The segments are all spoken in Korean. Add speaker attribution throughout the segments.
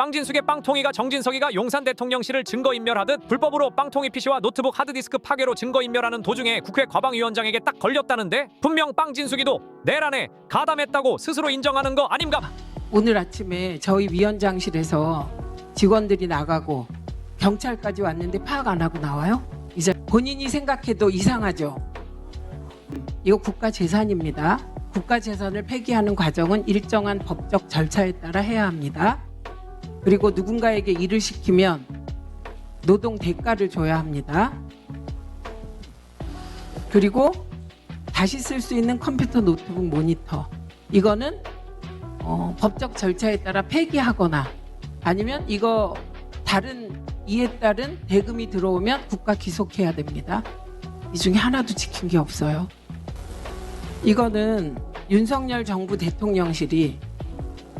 Speaker 1: 빵진숙의 빵통이가 정진석이가 용산 대통령실을 증거인멸하듯 불법으로 빵통이 PC와 노트북 하드디스크 파괴로 증거인멸하는 도중에 국회 과방위원장에게 딱 걸렸다는데 분명 빵진숙이도 내란에 가담했다고 스스로 인정하는 거 아닌가?
Speaker 2: 오늘 아침에 저희 위원장실에서 직원들이 나가고 경찰까지 왔는데 파악 안 하고 나와요? 이제 본인이 생각해도 이상하죠. 이거 국가 재산입니다. 국가 재산을 폐기하는 과정은 일정한 법적 절차에 따라 해야 합니다. 그리고 누군가에게 일을 시키면 노동 대가를 줘야 합니다. 그리고 다시 쓸 수 있는 컴퓨터 노트북 모니터 이거는 어, 법적 절차에 따라 폐기하거나 아니면 이거 다른 이에 따른 대금이 들어오면 국가 기속해야 됩니다. 이 중에 하나도 지킨 게 없어요. 이거는 윤석열 정부 대통령실이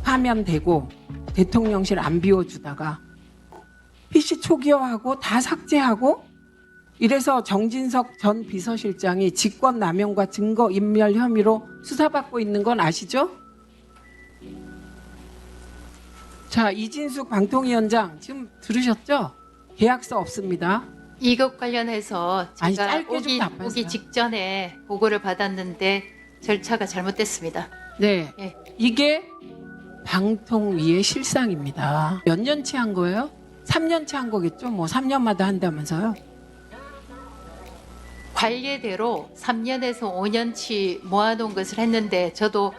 Speaker 2: 파면되고 대통령실 안 비워주다가 PC 초기화하고 다 삭제하고 이래서 정진석 전 비서실장이 직권 남용과 증거 인멸 혐의로 수사받고 있는 건 아시죠? 자 이진숙 방통위원장 지금 들으셨죠? 계약서 없습니다.
Speaker 3: 이것 관련해서
Speaker 2: 아니,
Speaker 3: 제가
Speaker 2: 짧게 좀
Speaker 3: 오기,
Speaker 2: 답하세요.
Speaker 3: 오기 직전에 보고를 받았는데 절차가 잘못됐습니다.
Speaker 2: 네,
Speaker 3: 예.
Speaker 2: 이게 방통 위의 실상입니다. 몇 년치 한 거예요? 3년치 한 거겠죠? 뭐 3년마다 한다면서요?
Speaker 3: 관례대로 3년에서 5년치 모아놓은 것을 했는데 저도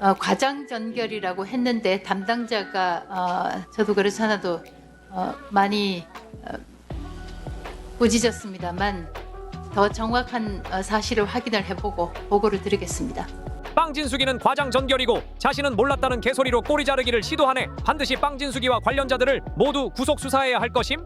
Speaker 3: 어, 과장 전결이라고 했는데 담당자가 어, 저도 하나도 어, 많이 어, 꾸짖었습니다만 더 정확한 어, 사실을 확인을 해보고 보고를 드리겠습니다.
Speaker 1: 빵진숙이는 과장 전결이고 자신은 몰랐다는 개소리로 꼬리 자르기를 시도하네. 반드시 빵진숙이와 관련자들을 모두 구속 수사해야 할 것임.